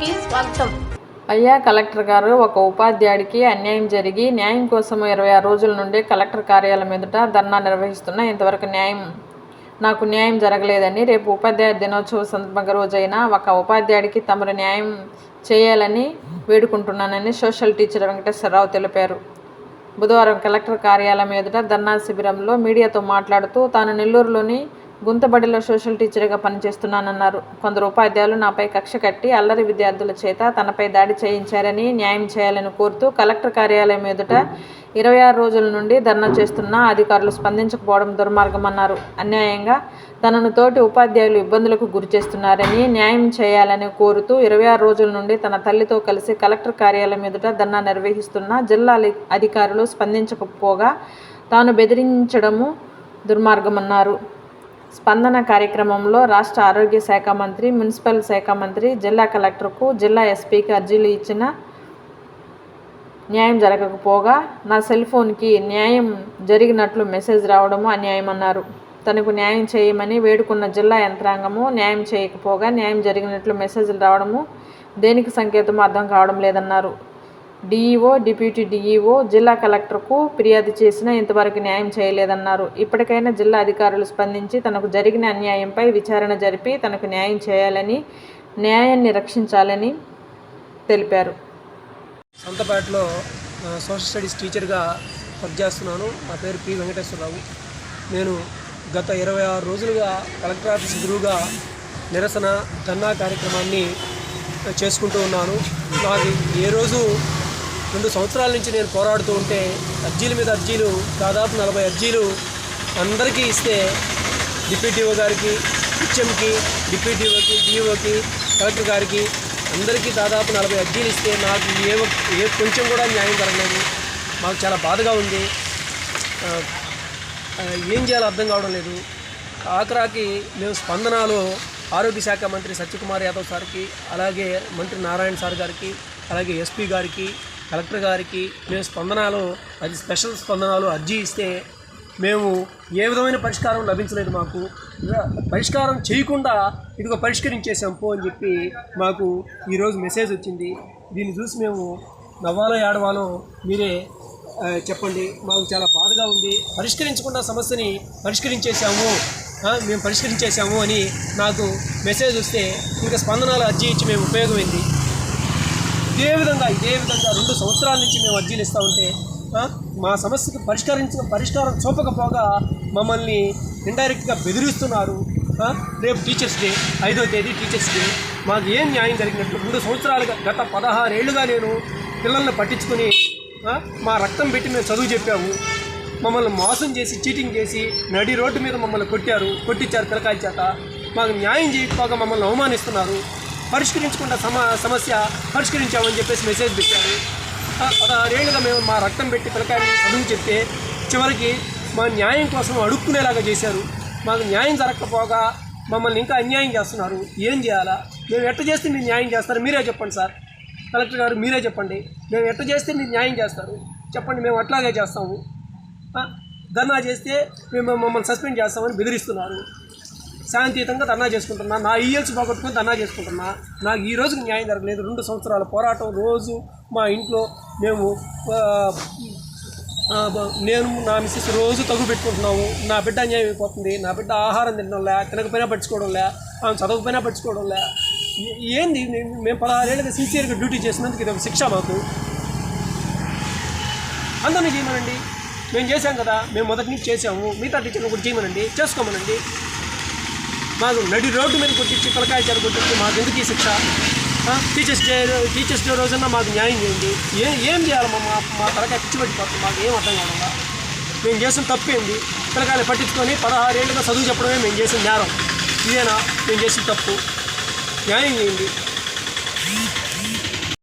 న్యూస్కి స్వాగతం. అయ్యా కలెక్టర్ గారు ఒక ఉపాధ్యాయుడికి అన్యాయం జరిగి న్యాయం కోసం ఇరవై ఆరు రోజుల నుండి కలెక్టర్ కార్యాలయం ఎదుట ధర్నా నిర్వహిస్తున్న ఇంతవరకు న్యాయం నాకు న్యాయం జరగలేదని రేపు ఉపాధ్యాయ దినోత్సవ సందర్భంగా రోజైన ఒక ఉపాధ్యాయుడికి తమరు న్యాయం చేయాలని వేడుకుంటున్నానని సోషల్ టీచర్ వెంకటేశ్వరరావు తెలిపారు. బుధవారం కలెక్టర్ కార్యాలయం ఎదుట ధర్నా శిబిరంలో మీడియాతో మాట్లాడుతూ తాను నెల్లూరులోని గుంతబడిలో సోషల్ టీచర్గా పనిచేస్తున్నానన్నారు. కొందరు ఉపాధ్యాయులు నాపై కక్ష కట్టి అల్లరి విద్యార్థుల చేత తనపై దాడి చేయించారని న్యాయం చేయాలని కోరుతూ కలెక్టర్ కార్యాలయం ఎదుట ఇరవై ఆరు రోజుల నుండి ధర్నా చేస్తున్న అధికారులు స్పందించకపోవడం దుర్మార్గమన్నారు. అన్యాయంగా తనను తోటి ఉపాధ్యాయులు ఇబ్బందులకు గురి చేస్తున్నారని న్యాయం చేయాలని కోరుతూ ఇరవై ఆరు రోజుల నుండి తన తల్లితో కలిసి కలెక్టర్ కార్యాలయం ఎదుట ధర్నా నిర్వహిస్తున్న జిల్లా అధికారులు స్పందించకపోగా తాను బెదిరించడము దుర్మార్గమన్నారు. స్పందన కార్యక్రమంలో రాష్ట్ర ఆరోగ్య శాఖ మంత్రి మున్సిపల్ శాఖ మంత్రి జిల్లా కలెక్టర్కు జిల్లా ఎస్పీకి అర్జీలు ఇచ్చిన న్యాయం జరగకపోగా నా సెల్ ఫోన్కి న్యాయం జరిగినట్లు మెసేజ్ రావడము అన్యాయమన్నారు. తనకు న్యాయం చేయమని వేడుకున్న జిల్లా యంత్రాంగము న్యాయం చేయకపోగా న్యాయం జరిగినట్లు మెసేజ్లు రావడము దేనికి సంకేతమో అర్థం కావడం లేదన్నారు. డిఈఓ డిప్యూటీ డిఈఓ జిల్లా కలెక్టర్కు ఫిర్యాదు చేసినా ఇంతవరకు న్యాయం చేయలేదన్నారు. ఇప్పటికైనా జిల్లా అధికారులు స్పందించి తనకు జరిగిన అన్యాయంపై విచారణ జరిపి తనకు న్యాయం చేయాలని న్యాయాన్ని రక్షించాలని తెలిపారు. సంతపేటలో సోషల్ స్టడీస్ టీచర్గా పనిచేస్తున్నాను నా పేరు పి. వెంకటేశ్వరరావు. నేను గత ఇరవై ఆరు రోజులుగా కలెక్టర్ ఆఫీస్ ఎదురుగా నిరసన ధన్నా కార్యక్రమాన్ని చేసుకుంటూ ఉన్నాను. నాది ఏ రోజు రెండు సంవత్సరాల నుంచి నేను పోరాడుతూ ఉంటే అర్జీల మీద అర్జీలు దాదాపు నలభై అర్జీలు అందరికీ ఇస్తే డిప్యూటీఓ గారికి హెచ్ఎంకి డిప్యూటీఓకి డిఓకి కలెక్టర్ గారికి అందరికీ దాదాపు నలభై అర్జీలు ఇస్తే నాకు ఏ ఏ కొంచెం కూడా న్యాయం జరగలేదు. మాకు చాలా బాధగా ఉంది. ఏం చేయాలో అర్థం కావడం లేదు. ఆఖరాకి మేము స్పందనలో ఆరోగ్య శాఖ మంత్రి సత్యకుమార్ యాదవ్ సార్కి అలాగే మంత్రి నారాయణ సార్ గారికి అలాగే ఎస్పీ గారికి కలెక్టర్ గారికి మేము స్పందనలో అది స్పెషల్ స్పందనాలు అర్జీ ఇస్తే మేము ఏ విధమైన పరిష్కారం లభించలేదు మాకు. ఇలా పరిష్కారం చేయకుండా ఇదిగో పరిష్కరించేసాం పో అని చెప్పి మాకు ఈరోజు మెసేజ్ వచ్చింది. దీన్ని చూసి మేము నవ్వాలో ఏడవాలో మీరే చెప్పండి. మాకు చాలా బాధగా ఉంది. పరిష్కరించకుండా సమస్యని పరిష్కరించేసాము మేము పరిష్కరించేసాము అని నాకు మెసేజ్ వస్తే ఇంకా స్పందనాలు అర్జీ ఇచ్చి మేము ఉపయోగమైంది. ఇదే విధంగా ఇదే విధంగా రెండు సంవత్సరాల నుంచి మేము అర్జీలు ఇస్తూ ఉంటే మా సమస్యకు పరిష్కరించిన పరిష్కారం చూపకపోగా మమ్మల్ని ఇండైరెక్ట్గా బెదిరిస్తున్నారు రేపు టీచర్స్ డే ఐదో తేదీ టీచర్స్ డే. మాకు ఏం న్యాయం జరిగినట్లు రెండు సంవత్సరాలుగా గత పదహారేళ్ళుగా నేను పిల్లల్ని పట్టించుకుని మా రక్తం పెట్టి మేము చదువు చెప్పాము. మమ్మల్ని మోసం చేసి చీటింగ్ చేసి నడి రోడ్డు మీద మమ్మల్ని కొట్టారు కొట్టించారు పిల్లకాయల చేత. మాకు న్యాయం చేయకపోగా మమ్మల్ని అవమానిస్తున్నారు. పరిష్కరించకుండా సమ సమస్య పరిష్కరించామని చెప్పేసి మెసేజ్ పెట్టారు. ఆ, మేము మా రక్తం పెట్టి పిల్లకాయని చదువు చెప్తే చివరికి మా న్యాయం కోసం అడుక్కునేలాగా చేశారు. మాకు న్యాయం జరగకపోగా మమ్మల్ని ఇంకా అన్యాయం చేస్తున్నారు. ఏం చేయాలా? మేము ఎట్ట చేస్తే మీరు న్యాయం చేస్తారు? మీరే చెప్పండి సార్. కలెక్టర్ గారు మీరే చెప్పండి. మేము ఎట్ట చేస్తే మీరు న్యాయం చేస్తారు? చెప్పండి మేము అట్లాగే చేస్తాము. ధర్నా చేస్తే మేము మమ్మల్ని సస్పెండ్ చేస్తామని బెదిరిస్తున్నారు. శాంతియుతంగా ధర్నా చేసుకుంటున్నా నా ఈఎల్స్ పోగొట్టుకుని ధర్నా చేసుకుంటున్నా నాకు ఈ రోజుకి న్యాయం జరగలేదు రెండు సంవత్సరాల పోరాటం రోజు మా ఇంట్లో మేము నేను నా మిస్సెస్ రోజు తగు పెట్టుకుంటున్నాము నా బిడ్డ అన్యాయం అయిపోతుంది నా బిడ్డ ఆహారం తినడం లే తినకపోయినా పట్టించుకోవడం లే ఆమె చదవకపోయినా పట్టించుకోవడం లే. ఏంది మేము పదహారేళ్ళగా సిన్సియర్గా డ్యూటీ చేసినందుకు ఇది ఒక శిక్ష మాకు. అందరినీ చేయమనండి. మేము చేసాం కదా మేము మొదటి నుంచి చేసాము మిగతా టీచర్లు కూడా చేయమనండి చేసుకోమనండి. మాకు నడి రోడ్డు మీద కొట్టించి పిల్లకాయ చేత కొట్టించి మాకు ఎందుకు ఈ శిక్ష? టీచర్స్ డే టీచర్స్ డే రోజున మాకు న్యాయం చేయండి. ఏం ఏం చేయాలి? మా మా- పిల్లకాయ తలకాయ పిచ్చి పట్టిపోతుంది. మాకు ఏం అర్థం కావాలా మేము చేసిన తప్పేంది? పిల్లకాయలు పట్టించుకొని పదహారు ఏళ్ళుగా చదువు చెప్పడమే మేము చేసిన నేరం. ఇదేనా? మేము చేసిన తప్పు. న్యాయం చేయండి.